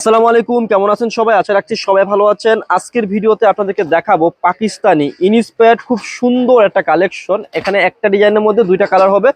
আসসালামু আলাইকুম, কেমন আছেন সবাই? আশা রাখছি সবাই ভালো আছেন। আজকের ভিডিওতে আপনাদেরকে দেখাবো পাকিস্তানি ইনস্পায়ার খুব সুন্দর একটা কালেকশন এখানে একটা ডিজাইনের মধ্যে দুইটা কালার হবে।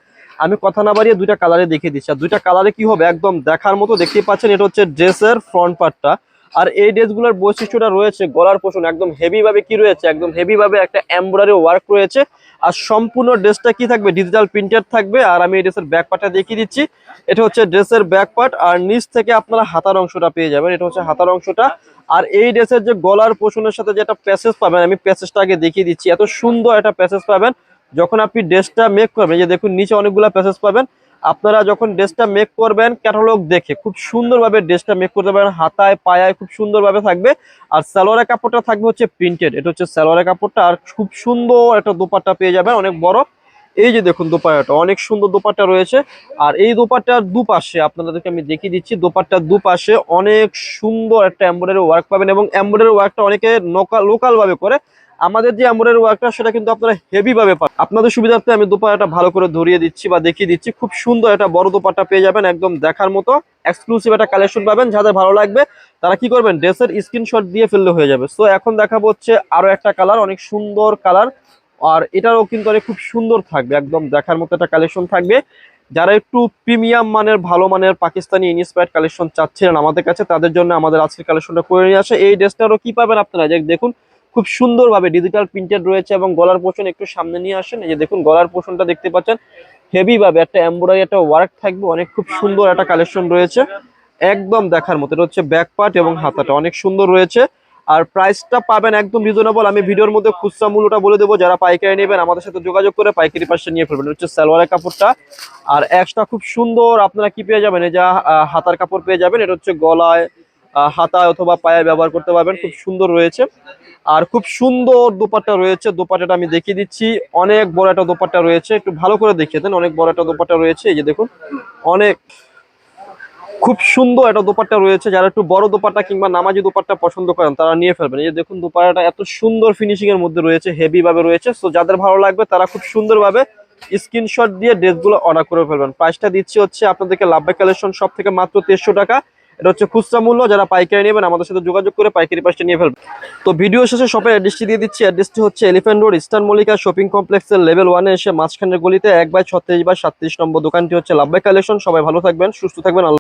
আমি কথা না বাড়িয়ে দুইটা কালারে দেখিয়ে দিচ্ছি। আর দুইটা কালারে কি হবে একদম দেখার মতো দেখতে পাচ্ছেন, এটা হচ্ছে ড্রেসের ফ্রন্ট পার্টটা আর এই ড্রেসগুলোর বৈশিষ্ট্যটা রয়েছে গলার পোষণ, একদম হেভি ভাবে কি রয়েছে? একদম হেভি ভাবে একটা এমব্রয়ডারি ওয়ার্ক রয়েছে। আর সম্পূর্ণ ড্রেসটা কি থাকবে? ডিজিটাল প্রিন্টেড থাকবে। আর আমি এই ড্রেসের ব্যাক পার্টটা দেখিয়ে দিচ্ছি। এটা হচ্ছে ড্রেসের ব্যাক পার্ট আর নিচ থেকে আপনারা হাতার অংশটা পেয়ে যাবেন। এটা হচ্ছে হাতার অংশটা। আর এই ড্রেসের যে গলার পোষণের সাথে যেটা প্যাসেজ পাবেন, আমি প্যাসেজটা আগে দেখিয়ে দিচ্ছি। এত সুন্দর একটা প্যাসেজ পাবেন, যখন আপনি ড্রেসটা মেক করবেন যে দেখুন, নিচে অনেকগুলো প্যাসেজ পাবেন। আপনারা যখন ড্রেসটা মেক করবেন ক্যাটালগ দেখে খুব সুন্দরভাবে ড্রেসটা মেক করতে পারেন হাতায়, পায়ায় খুব সুন্দরভাবে থাকবে। আর সালোয়ারের কাপড়টা থাকবে হচ্ছে প্রিন্টেড এটা হচ্ছে সালোয়ারের কাপড়টা। আর খুব সুন্দর একটা দোপাট্টা পেয়ে যাবেন, অনেক বড়। এই যে দেখুন দোপাট্টাটা, অনেক সুন্দর দোপাট্টা রয়েছে। আর এই দোপাট্টার দুপাশে আপনাদেরকে আমি দেখিয়ে দিচ্ছি, দোপাট্টার দুপাশে অনেক সুন্দর একটা এমব্রয়ডারি ওয়ার্ক পাবেন। এবং এমব্রয়ডারি ওয়ার্কটা অনেকে লোকাল ভাবে করে। আমাদের যে এমব্রয়ডারি ওয়ার্কটা সেটা কিন্তু আপনারা হেভি ভাবে পান। আপনাদের সুবিধার্থে আমি দোপাট্টাটা ভালো করে ধরিয়ে দিচ্ছি বা দেখিয়ে দিচ্ছি। খুব সুন্দর একটা বড় দোপাট্টা পেয়ে যাবেন একদম দেখার মতো। এক্সক্লুসিভ একটা কালেকশন পাবেন, যাদের ভালো লাগবে, তারা কি করবেন ড্রেসের স্ক্রিনশট দিয়ে ফেললে হয়ে যাবে। সো এখন দেখাবো হচ্ছে আরও একটা কালার অনেক সুন্দর কালার আর এটারও কিন্তু অনেক খুব সুন্দর থাকবে, একদম দেখার মতো একটা কালেকশন থাকবে। যারা একটু প্রিমিয়াম মানের, ভালো মানের পাকিস্তানি ইনস্পায়ার্ড কালেকশন চাচ্ছিলেন আমাদের কাছে, তাদের জন্য আমাদের আজকের কালেকশনটা করে নিয়ে আসে। এই ড্রেসটারও কি পাবেন আপনারা? দেখুন খুব সুন্দরভাবে ডিজিটাল প্রিন্টেড রয়েছে এবং গলার পোষণ একটু সামনে নিয়ে আসেন। এই যে দেখুন, গলার পোষণটা দেখতে পাচ্ছেন। হেভি ভাবে একটা এমব্রয়ডারি একটা ওয়ার্ক থাকবে। অনেক খুব সুন্দর একটা কালেকশন রয়েছে। একদম দেখার মতো, এটা হচ্ছে ব্যাক পার্ট এবং হাতাটা অনেক সুন্দর রয়েছে। আর প্রাইসটা পাবেন একদম রিজনেবল আমি ভিডিওর মধ্যে খুচরা মূল্যটা বলে দেবো। যারা পাইকারি নেবেন, আমাদের সাথে যোগাযোগ করে পাইকারি পাশে নিয়ে ফেলবেন। হচ্ছে সালোয়ারের কাপড়টা। আর এক্সট্রা খুব সুন্দর আপনারা কি পেয়ে যাবেন? এই যা হাতার কাপড় পেয়ে যাবেন। এটা হচ্ছে গলায় হাতায় অথবা পায়ে ব্যবহার করতে পারবেন। খুব সুন্দর রয়েছে। আর খুব সুন্দর দোপাট্টা রয়েছে, দোপাট্টাটা আমি দেখিয়ে দিচ্ছি। অনেক বড় একটা দোপাট্টা রয়েছে, একটু ভালো করে দেখিয়ে দেন, অনেক বড় একটা দোপাট্টা রয়েছে, এই যে দেখুন, অনেক খুব সুন্দর একটা দোপাট্টা রয়েছে। যারা একটু বড় দোপাট্টা কিংবা নামাজি দোপাট্টা পছন্দ করেন, তারা নিয়ে ফেলবেন। এই যে দেখুন, দোপাট্টাটা এত সুন্দর ফিনিশিং এর মধ্যে রয়েছে হেভি ভাবে রয়েছে। সো যাদের ভালো লাগবে, তারা খুব সুন্দরভাবে স্ক্রিনশট দিয়ে ড্রেসগুলো অর্ডার করে ফেলবেন। প্রাইসটা দিচ্ছি হচ্ছে আপনাদেরকে লাভবাই কালেকশন সব থেকে মাত্র তেরোশো টাকা। এটা হচ্ছে খুচরা মূল্য, যারা পাইকারি নেবেন আমাদের সাথে যোগাযোগ করে পাইকারি পাশটা নিয়ে ফেলবেন। তো ভিডিও শেষে সবাই অ্যাড্রেসটি দিয়ে দিচ্ছি। অ্যাড্রেসটি হচ্ছে Elephant Road Eastern Mallika shopping কমপ্লেক্সের লেভেল ওয়ানে এসে মাঝখানের গলিতে এক বাই ছত্রিশ বা সাতত্রিশ নম্বর দোকানটি হচ্ছে লাভবাই কালেকশন সবাই ভালো থাকবেন, সুস্থ থাকবেন।